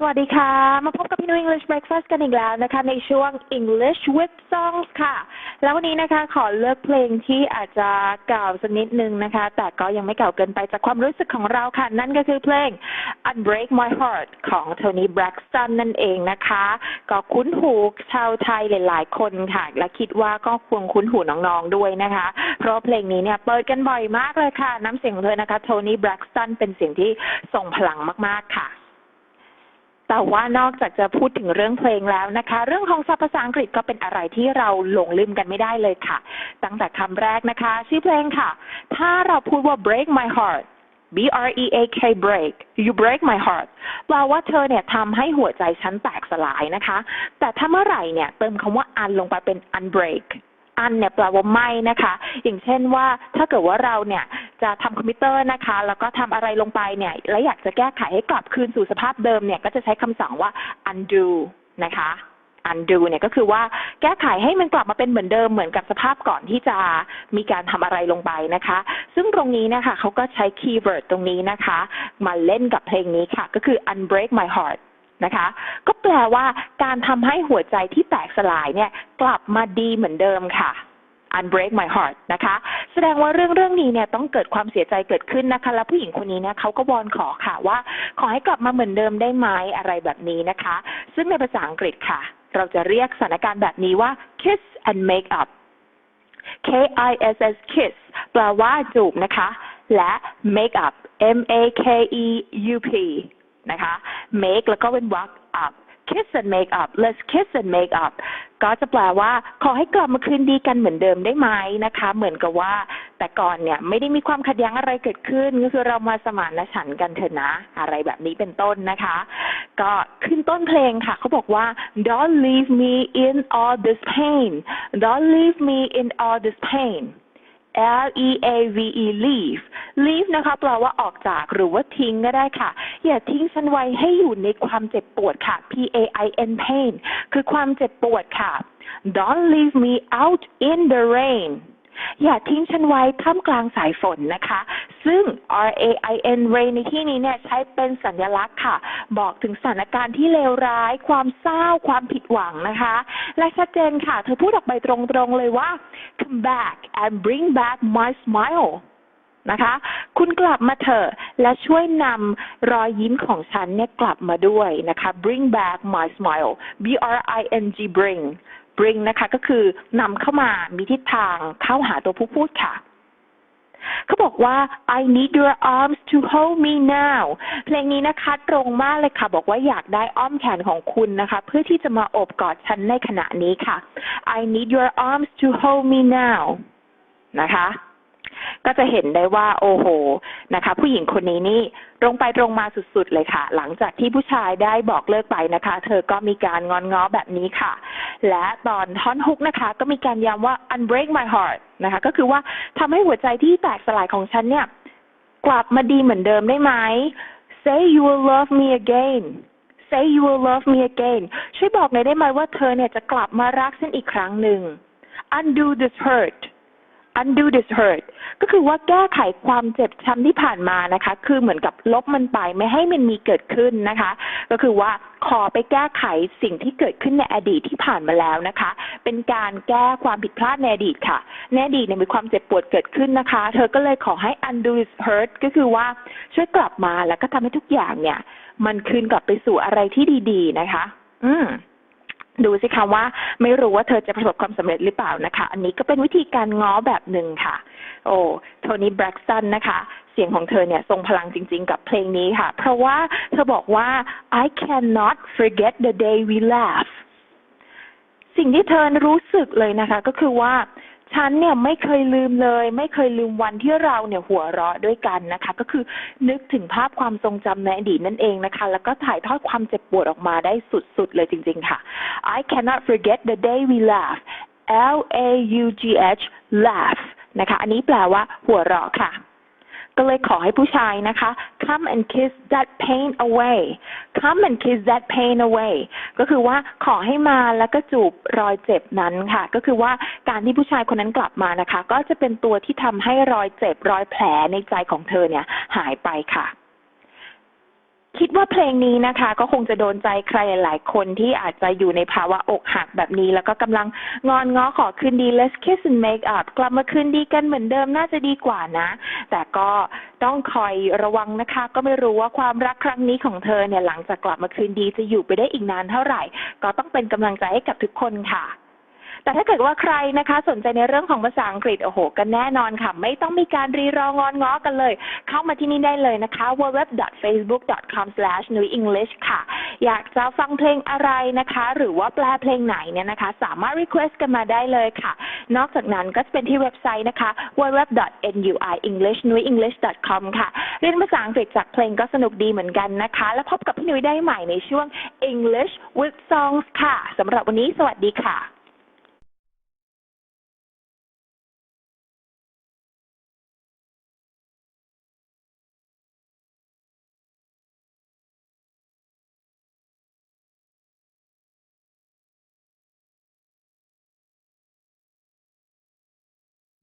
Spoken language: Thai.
สวัสดีค่ะ มาพบกับพี่นุ้ย English Breakfast กันอีกแล้วนะคะ ในช่วง English with Songs ค่ะ แล้ววันนี้นะคะขอเลือกเพลงที่อาจจะเก่าสักนิดนึงนะคะ แต่ก็ยังไม่เก่าเกินไปจากความรู้สึกของเราค่ะ นั่นก็คือเพลง Unbreak My Heart ของ Tony Braxton นั่นเองนะคะ ก็คุ้นหูชาวไทยหลาย ๆ คนค่ะ และคิดว่าก็ควรคุ้นหูน้อง ๆ ด้วยนะคะ เพราะเพลงนี้เนี่ยเปิดกันบ่อยมากเลยค่ะ น้ำเสียงของเธอนะคะ Tony Braxton เป็นเสียงที่ทรงพลังมาก ๆ ค่ะ แต่ว่านอกจากจะพูดถึงเรื่องเพลงแล้วนะคะ เรื่องของศัพท์ภาษาอังกฤษก็เป็นอะไรที่เราหลงลืมกันไม่ได้เลยค่ะ ตั้งแต่คำแรกนะคะ ชื่อเพลงค่ะ ถ้าเราพูดว่า break my heart B R E A K break you break my heart แปลว่าเธอเนี่ยทำให้หัวใจฉันแตกสลายนะคะ แต่ถ้าเมื่อไหร่เนี่ยเติมคำว่า un ลงไปเป็น unbreak อันเนี่ยแปลว่าไม่นะคะ อย่างเช่นว่าถ้าเกิดว่าเราเนี่ย จะทำคอมพิวเตอร์นะคะ แล้วก็ทำอะไรลงไปเนี่ย แล้วอยากจะแก้ไขให้กลับคืนสู่สภาพเดิมเนี่ย ก็จะใช้คำสั่งว่า undo นะคะ undo เนี่ยก็คือว่าแก้ไขให้มันกลับมาเป็นเหมือนเดิมเหมือนกับสภาพก่อนที่จะมีการทำอะไรลงไปนะคะ ซึ่งตรงนี้นะคะเขาก็ใช้คีย์เวิร์ดตรงนี้นะคะ มาเล่นกับเพลงนี้ค่ะ ก็คือ unbreak my heart นะคะ ก็แปลว่าการทำให้หัวใจที่แตกสลายเนี่ย กลับมาดีเหมือนเดิมค่ะ unbreak my heart นะคะ แสดงว่าเรื่องเรื่องนี้เนี่ยต้องเกิดความเสียใจเกิดขึ้นนะคะ แล้วผู้หญิงคนนี้เนี่ยเขาก็วอนขอค่ะว่า ขอให้กลับมาเหมือนเดิมได้ไหมอะไรแบบนี้นะคะ ซึ่งในภาษาอังกฤษค่ะ เราจะเรียกสถานการณ์แบบนี้ว่า kiss and make up K I S S kiss แปลว่าจูบนะคะ และ make up M A K E U P นะคะ make แล้วก็เป็น walk up kiss and make up let's kiss and make up ก็จะแปลว่า ขอให้กลับมาคืนดีกันเหมือนเดิมได้ไหมนะคะ เหมือนกับว่า แต่ก่อนเนี่ยไม่ได้มีความขัดแย้งอะไรเกิดขึ้นก็คือเรามาสมานฉันท์กันเถอะนะ อะไรแบบนี้เป็นต้นนะคะ ก็ขึ้นต้นเพลงค่ะเขาบอกว่า don't leave me in all this pain don't leave me in all this pain L E A V E leave leave นะคะแปลว่าออกจากหรือว่าทิ้งก็ได้ค่ะ อย่าทิ้งฉันไว้ให้อยู่ในความเจ็บปวดค่ะ P A I N pain คือความเจ็บปวดค่ะ Don't leave me out in the rain อย่าทิ้งฉันไว้ท่ามกลางสายฝนนะคะ ซึ่ง R A I N rain ในที่นี้เนี่ยใช้เป็นสัญลักษณ์ค่ะ บอกถึงสถานการณ์ที่เลวร้าย ความเศร้า ความผิดหวังนะคะ และชัดเจนค่ะ เธอพูดออกไปตรงๆเลยว่า come back and bring back my smile นะคะ คุณกลับมาเถอะ และช่วยนำรอยยิ้มของฉันเนี่ยกลับมาด้วยนะคะ bring back my smile B R I N G bring bring นะคะ ก็คือนำเข้ามามีทิศทางเข้าหาตัวผู้พูดค่ะ เขาบอกว่า I need your arms to hold me now เพลงนี้นะคะ ตรงมากเลยค่ะ บอกว่าอยากได้อ้อมแขนของคุณนะคะ เพื่อที่จะมาโอบกอดฉันในขณะนี้ค่ะ I need your arms to hold me now นะคะ ก็จะเห็นได้ว่าโอ้โหนะคะ ผู้หญิงคนนี้นี่ตรงไปตรงมาสุดๆเลยค่ะ หลังจากที่ผู้ชายได้บอกเลิกไปนะคะ เธอก็มีการงอนง้อแบบนี้ค่ะ และตอนท่อนฮุกนะคะ ก็มีการย้ำว่า unbreak my heart นะคะ ก็คือว่าทำให้หัวใจที่แตกสลายของฉันเนี่ย กลับมาดีเหมือนเดิมได้ไหม say you will love me again say you will love me again ช่วยบอกหน่อยได้ไหมว่าเธอเนี่ยจะกลับมารักฉันอีกครั้งหนึ่ง undo this hurt undo this hurt ก็คือว่าแก้ไขความเจ็บช้ำที่ผ่านมานะคะ คือเหมือนกับลบมันไปไม่ให้มันมีเกิดขึ้นนะคะ ก็คือว่าขอไปแก้ไขสิ่งที่เกิดขึ้นในอดีตที่ผ่านมาแล้วนะคะ เป็นการแก้ความผิดพลาดในอดีตค่ะ ในอดีตเนี่ยมีความเจ็บปวดเกิดขึ้นนะคะ เธอก็เลยขอให้ undo this hurt ก็คือว่าช่วยกลับมาแล้วก็ทำให้ทุกอย่างเนี่ย มันคืนกลับไปสู่อะไรที่ดี ๆ นะคะ อืม ดูสิคะว่าไม่รู้ว่าเธอจะประสบความสำเร็จหรือเปล่านะคะ อันนี้ก็เป็นวิธีการง้อแบบหนึ่งค่ะ โอ้โทนี่แบร็กซันนะคะ เสียงของเธอเนี่ยทรงพลังจริง ๆ กับเพลงนี้ค่ะ เพราะว่าเธอบอกว่า I cannot forget the day we laugh สิ่งที่เธอรู้สึกเลยนะคะ ก็คือว่า ฉันเนี่ยไม่เคยลืมเลย ไม่เคยลืมวันที่เราเนี่ยหัวเราะด้วยกันนะคะ ก็คือนึกถึงภาพความทรงจำในอดีตนั่นเองนะคะ แล้วก็ถ่ายทอดความเจ็บปวดออกมาได้สุดๆเลยจริงๆค่ะ I cannot forget the day we laugh L A U G H laugh นะคะ อันนี้แปลว่าหัวเราะค่ะ ก็เลยขอให้ผู้ชายนะคะ come and kiss that pain away come and kiss that pain away ก็คือว่าขอให้มาแล้วก็จูบรอยเจ็บนั้นค่ะ ก็คือว่าการที่ผู้ชายคนนั้นกลับมานะคะ ก็จะเป็นตัวที่ทำให้รอยเจ็บรอยแผลในใจของเธอเนี่ยหายไปค่ะ คิดว่าเพลงนี้นะคะ ก็คงจะโดนใจใครหลายคนที่อาจจะอยู่ในภาวะอกหักแบบนี้ แล้วก็กำลังงอนง้อขอคืนดี let's kiss and make up กลับมาคืนดีกันเหมือนเดิมน่าจะดีกว่านะ แต่ก็ต้องคอยระวังนะคะ ก็ไม่รู้ว่าความรักครั้งนี้ของเธอเนี่ยหลังจากกลับมาคืนดีจะอยู่ไปได้อีกนานเท่าไหร่ ก็ต้องเป็นกำลังใจให้กับทุกคนค่ะ แต่ถ้าเกิดว่าใครนะคะ สนใจในเรื่องของภาษาอังกฤษโอ้โหกันแน่นอนค่ะ ไม่ต้องมีการรีรองอนง้อกันเลย เข้ามาที่นี่ได้เลยนะคะ www.facebook.com/newenglish ค่ะ อยากจะฟังเพลงอะไรนะคะ หรือว่าแปลเพลงไหนเนี่ยนะคะ สามารถ request กันมาได้เลยค่ะ นอกจากนั้นก็จะเป็นที่เว็บไซต์นะคะ www.nuyenglish.com ค่ะเรียนภาษาอังกฤษจากเพลงก็สนุกดีเหมือนกันนะคะ แล้วพบกับพี่นุ้ยได้ใหม่ในช่วง English with Songs ค่ะสำหรับวันนี้สวัสดีค่ะ